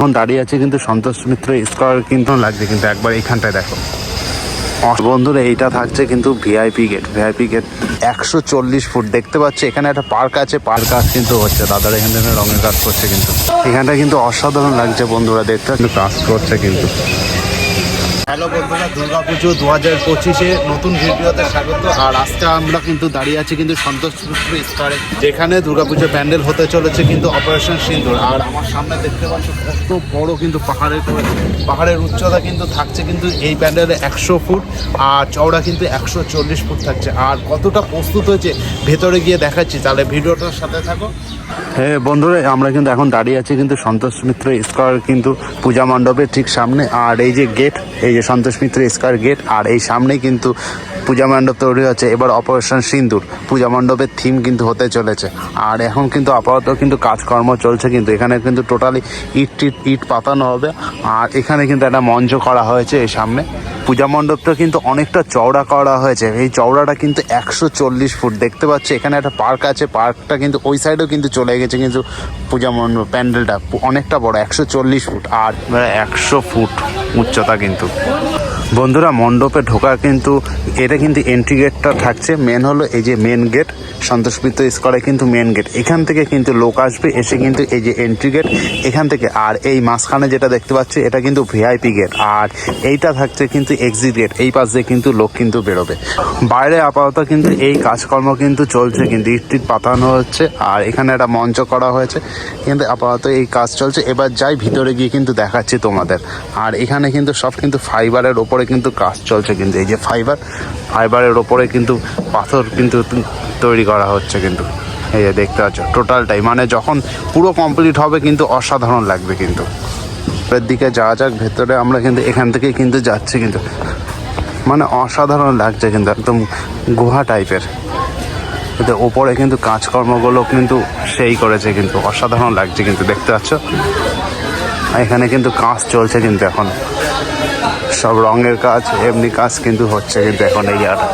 এখন দাঁড়িয়ে আছে কিন্তু সন্তোষ মিত্র স্কোয়ার কিন্তু লাগছে কিন্তু একবার এইখানটায় দেখো। বন্ধুরা, এইটা থাকছে কিন্তু ভিআইপি গেট ভিআইপি গেট একশো চল্লিশ ফুট দেখতে পাচ্ছি, এখানে একটা পার্ক আছে পার্ক কাজ কিন্তু হচ্ছে, দাদার এখান থেকে রঙের কাজ করছে কিন্তু। এখানটা কিন্তু অসাধারণ লাগছে, বন্ধুরা, দেখতে কাজ করছে কিন্তু। হ্যালো বন্ধুরা দুর্গা পুজো দু হাজার পঁচিশে নতুন ভিডিওতে স্বাগত। আর আজকে আমরা কিন্তু দাঁড়িয়ে আছি কিন্তু সন্তোষ স্কোয়ারে, যেখানে দুর্গা পুজো প্যান্ডেল হতে চলেছে কিন্তু অপারেশন সিন্দুর। আর আমার সামনে দেখতে পাচ্ছ কত বড় কিন্তু পাহাড়ের পাহাড়ের উচ্চতা কিন্তু থাকছে কিন্তু এই প্যান্ডেলে একশো ফুট, আর চওড়া কিন্তু একশো চল্লিশ ফুট থাকছে। আর কতটা প্রস্তুত হয়েছে ভেতরে গিয়ে দেখাচ্ছি। তাহলে ভিডিওটার সাথে থাকো। হ্যাঁ বন্ধুরা, আমরা কিন্তু এখন দাঁড়িয়ে আছি কিন্তু সন্তোষ মিত্র স্কোয়ার কিন্তু পূজা মণ্ডপের ঠিক সামনে। আর এই যে গেট, এই সন্তোষ মিত্র স্কোয়ার গেট, আর এই সামনেই কিন্তু পূজা মণ্ডপ তৈরি হচ্ছে। এবার অপারেশন সিন্দুর। পূজা মণ্ডপের থিম কিন্তু হতে চলেছে। আর এখন কিন্তু আপাতত কিন্তু কাজকর্ম চলছে কিন্তু। এখানে কিন্তু টোটালি ইট টিট, ইট পাতানো হবে। আর এখানে কিন্তু একটা মঞ্চ করা হয়েছে এই সামনে। পূজা মণ্ডপটা কিন্তু অনেকটা চওড়া করা হয়েছে। এই চওড়াটা কিন্তু একশো চল্লিশ ফুট। দেখতে পাচ্ছি এখানে একটা পার্ক আছে। পার্কটা কিন্তু ওই সাইডেও কিন্তু চলে গেছে কিন্তু পূজা মণ্ডপ প্যান্ডেলটা। অনেকটা বড়, একশো চল্লিশ ফুট। আর একশো ফুট উচ্চতা কিন্তু। 네. বন্ধুরা, মণ্ডপে ঢোকা কিন্তু, এটা কিন্তু এন্ট্রি গেটটা থাকছে। মেন হলো এই যে মেন গেট সন্তোষ মিত্র স্কোয়ারে কিন্তু মেন গেট এখান থেকে কিন্তু লোক আসবে, এসে কিন্তু এই যে এন্ট্রি গেট এখান থেকে। আর এই মাঝখানে যেটা দেখতে পাচ্ছি, এটা কিন্তু ভিআইপি গেট আর এইটা থাকছে কিন্তু এক্সিট গেট এই পাশ দিয়ে কিন্তু লোক কিন্তু বেরোবে। বাইরে আপাতত কিন্তু এই কাজকর্ম কিন্তু চলছে, কিন্তু ইট পাতানো হচ্ছে, আর এখানে একটা মঞ্চ করা হয়েছে। কিন্তু আপাতত এই কাজ চলছে। এবার যাই ভিতরে গিয়ে কিন্তু দেখাচ্ছি তোমাদের। আর এখানে কিন্তু সব কিন্তু ফাইবারের ওপরে কিন্তু কাজ চলছে কিন্তু, এই যে ফাইবার ফাইবারের ওপরে কিন্তু পাথর কিন্তু তৈরি করা হচ্ছে কিন্তু। এই যে দেখতে পাচ্ছ টোটালটাই মানে যখন পুরো কমপ্লিট হবে কিন্তু অসাধারণ লাগবে কিন্তু। ভেতরের দিকে যাওয়া যাক ভেতরে আমরা কিন্তু এখান থেকে কিন্তু যাচ্ছি কিন্তু। মানে অসাধারণ লাগছে কিন্তু, একদম গুহা টাইপের কিন্তু ওপরে কিন্তু কাজকর্মগুলো কিন্তু সেই করেছে কিন্তু, অসাধারণ লাগছে কিন্তু, দেখতে পাচ্ছ? এখানে কিন্তু কাজ চলছে কিন্তু এখন। সব রঙের কাজ, এমনি কাজ কিন্তু হচ্ছে কিন্তু এখন এই জায়গাটা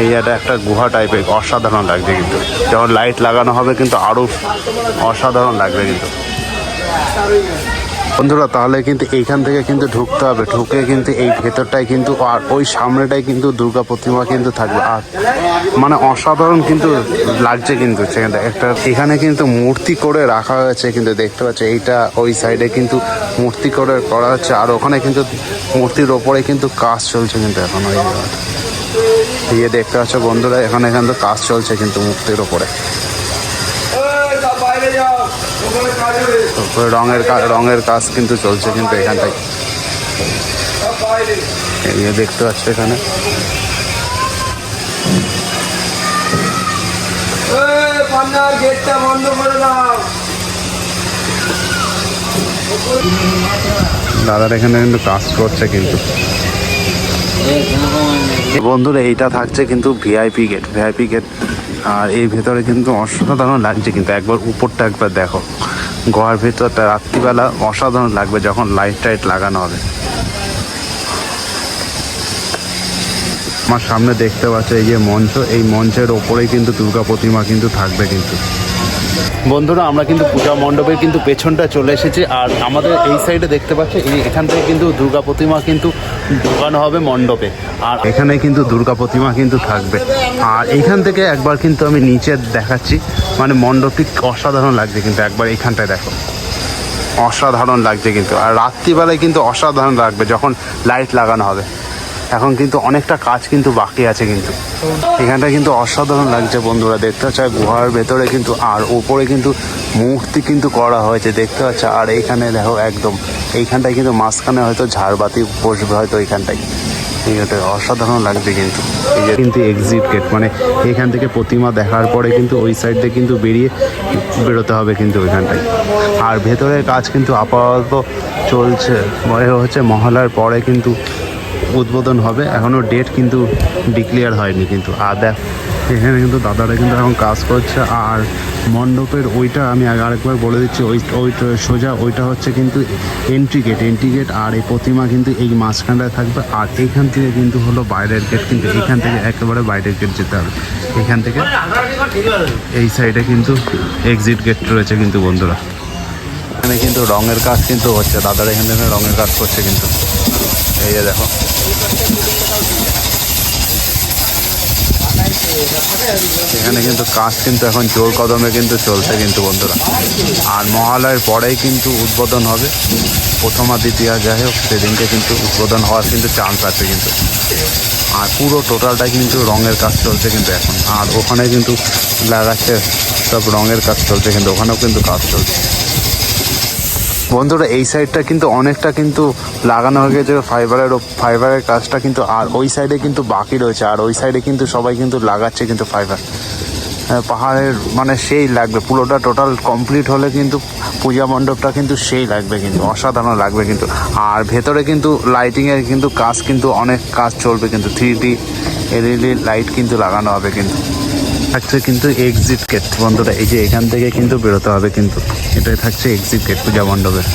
এই জায়গাটা একটা গুহা টাইপের অসাধারণ লাগছে কিন্তু। যখন লাইট লাগানো হবে কিন্তু আরও অসাধারণ লাগবে কিন্তু। বন্ধুরা, তাহলে কিন্তু এইখান থেকে কিন্তু ঢুকতে হবে। ঢুকে কিন্তু এই ভেতরটাই কিন্তু আর ওই সামনেটাই কিন্তু দুর্গা প্রতিমা কিন্তু থাকবে। আর মানে অসাধারণ কিন্তু লাগছে কিন্তু একটা এখানে কিন্তু মূর্তি করে রাখা হয়েছে কিন্তু দেখতে পাচ্ছি, এইটা ওই সাইডে কিন্তু মূর্তি করে করা হচ্ছে। আর ওখানে কিন্তু মূর্তির ওপরে কিন্তু কাজ চলছে কিন্তু এখন ওই দেখতে পাচ্ছ বন্ধুরা, এখানে এখান তো কাজ চলছে কিন্তু মূর্তির ওপরে। তারপরে রঙের রঙের কাজ কিন্তু চলছে কিন্তু এখানটায় যে দেখতে পাচ্ছ এখানে। গেটটা বন্ধ করে দাও। দাদার এখানে কিন্তু কাজ করছে কিন্তু। বন্ধুরা এইটা থাকছে কিন্তু ভিআইপি গেট। ভিআইপি গেট আর এই ভেতরে কিন্তু অসাধারণ লাগছে কিন্তু। একবার উপরটা একবার দেখো। গোয়ার ভেতরটা রাত্রিবেলা অসাধারণ লাগবে যখন লাইট টাইট লাগানো হবে। আমার সামনে দেখতে পাচ্ছ এই যে মঞ্চ, এই মঞ্চের ওপরেই কিন্তু দুর্গা প্রতিমা কিন্তু থাকবে কিন্তু। বন্ধুরা, আমরা কিন্তু পূজা মণ্ডপের কিন্তু পেছনটা চলে এসেছি আর আমাদের এই সাইডে দেখতে পাচ্ছি এখান থেকে কিন্তু দুর্গা প্রতিমা কিন্তু ঢোকানো হবে মণ্ডপে। আর এখানে কিন্তু দুর্গা প্রতিমা কিন্তু থাকবে। আর এইখান থেকে একবার কিন্তু আমি নিচে দেখাচ্ছি। মানে মণ্ডপটি অসাধারণ লাগছে কিন্তু একবার এইখানটায় দেখো। অসাধারণ লাগছে কিন্তু। আর রাত্রিবেলায় কিন্তু অসাধারণ লাগবে যখন লাইট লাগানো হবে। এখন কিন্তু অনেকটা কাজ কিন্তু বাকি আছে কিন্তু। এখানটা কিন্তু অসাধারণ লাগছে বন্ধুরা। দেখতে পাচ্ছ গুহার ভেতরে কিন্তু, আর ওপরে কিন্তু মূর্তি কিন্তু করা হয়েছে। দেখতে পাচ্ছ, আর এইখানে দেখো একদম, এইখানটায় কিন্তু মাঝখানে হয়তো ঝাড়বাতি বসবে হয়তো এইখানটায়। এইখানটায় অসাধারণ লাগবে কিন্তু। এই যে কিন্তু এক্সিট গেট মানে এখান থেকে প্রতিমা দেখার পরে কিন্তু ওই সাইড দিয়ে কিন্তু বেরিয়ে বেরোতে হবে কিন্তু ওইখানটায়। আর ভেতরের কাজ কিন্তু আপাতত চলছে। হচ্ছে মহলার পরে কিন্তু উদ্বোধন হবে। এখনও ডেট কিন্তু ডিক্লেয়ার হয়নি কিন্তু। আর দেখ এখানে কিন্তু দাদারা কিন্তু এখন কাজ করছে। আর মণ্ডপের ওইটা আমি আগে আরেকবার বলে দিচ্ছি, ওই ওইটা সোজা ওইটা হচ্ছে কিন্তু এন্ট্রি গেট এন্ট্রি গেট আর এই প্রতিমা কিন্তু এই মাঝখানটায় থাকবে। আর এইখান থেকে কিন্তু হলো বাইরের গেট কিন্তু এখান থেকে একেবারে বাইরের গেট যেতে হবে। এখান থেকে এই সাইডে কিন্তু এক্সিট গেট রয়েছে কিন্তু বন্ধুরা। এখানে কিন্তু রঙের কাজ কিন্তু হচ্ছে। দাদারা এখান থেকে রঙের কাজ করছে কিন্তু। এই দেখো। এখানে কিন্তু কাজ কিন্তু এখন জোর কদমে কিন্তু চলছে কিন্তু বন্ধুরা। আর মহালয়ের পরেই কিন্তু উদ্বোধন হবে। প্রথম আর দ্বিতীয় যাই হোক, সেদিনকে কিন্তু উদ্বোধন হওয়ার কিন্তু চান্স আছে কিন্তু। আর পুরো টোটালটা কিন্তু রঙের কাজ চলছে কিন্তু এখন। আর ওখানে কিন্তু লাগাচ্ছে সব রঙের কাজ চলছে কিন্তু, ওখানেও কিন্তু কাজ চলছে। বন্ধুরা, এই সাইডটা কিন্তু অনেকটা কিন্তু লাগানো হয়ে গেছে ফাইবারের ফাইবারের কাজটা কিন্তু, আর ওই সাইডে কিন্তু বাকি রয়েছে, আর ওই সাইডে কিন্তু সবাই কিন্তু লাগাচ্ছে কিন্তু ফাইবার পাহাড়ের মানে সেই লাগবে, পুরোটা টোটাল কমপ্লিট হলে কিন্তু পূজা মণ্ডপটা কিন্তু সেই লাগবে কিন্তু, অসাধারণ লাগবে কিন্তু। আর ভেতরে কিন্তু লাইটিংয়ের কিন্তু কাজ কিন্তু অনেক কাজ চলবে কিন্তু থ্রি ডি এলইডি লাইট কিন্তু লাগানো হবে কিন্তু। থাকছে কিন্তু এক্সিট গেট বন্ধুরা, এই যে এখান থেকে কিন্তু বেরোতে হবে কিন্তু। এটাই থাকছে এক্সিট গেট পূজা মণ্ডপের।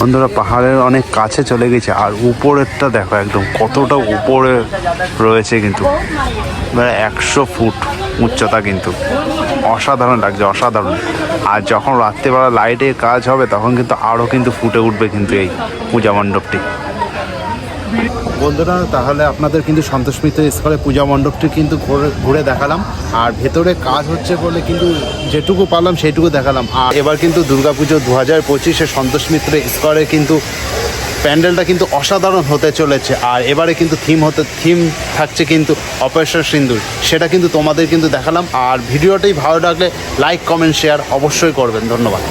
বন্ধুরা, পাহাড়ের অনেক কাছে চলে গেছে, আর উপরেরটা দেখো একদম, কতটা উপরে রয়েছে কিন্তু। একশো ফুট উচ্চতা কিন্তু। অসাধারণ লাগছে, অসাধারণ। আর যখন রাত্রেবেলা লাইটের কাজ হবে, তখন কিন্তু আরও কিন্তু ফুটে উঠবে কিন্তু এই পূজা মণ্ডপটি। বন্ধুরা, তাহলে আপনাদের কিন্তু সন্তোষ মিত্র পূজা মণ্ডপটি কিন্তু ঘুরে দেখালাম। আর ভেতরে কাজ হচ্ছে বলে কিন্তু যেটুকু পারলাম সেইটুকু দেখালাম। আর এবার কিন্তু দুর্গাপুজো দু হাজার পঁচিশে সন্তোষ মিত্র কিন্তু প্যান্ডেলটা কিন্তু অসাধারণ হতে চলেছে। আর এবারে কিন্তু থিম হতে, থিম থাকছে কিন্তু অপারেশন সিন্দুর। সেটা কিন্তু তোমাদের কিন্তু দেখালাম। আর ভিডিওটাই ভালো লাগলে লাইক, কমেন্ট, শেয়ার অবশ্যই করবেন। ধন্যবাদ।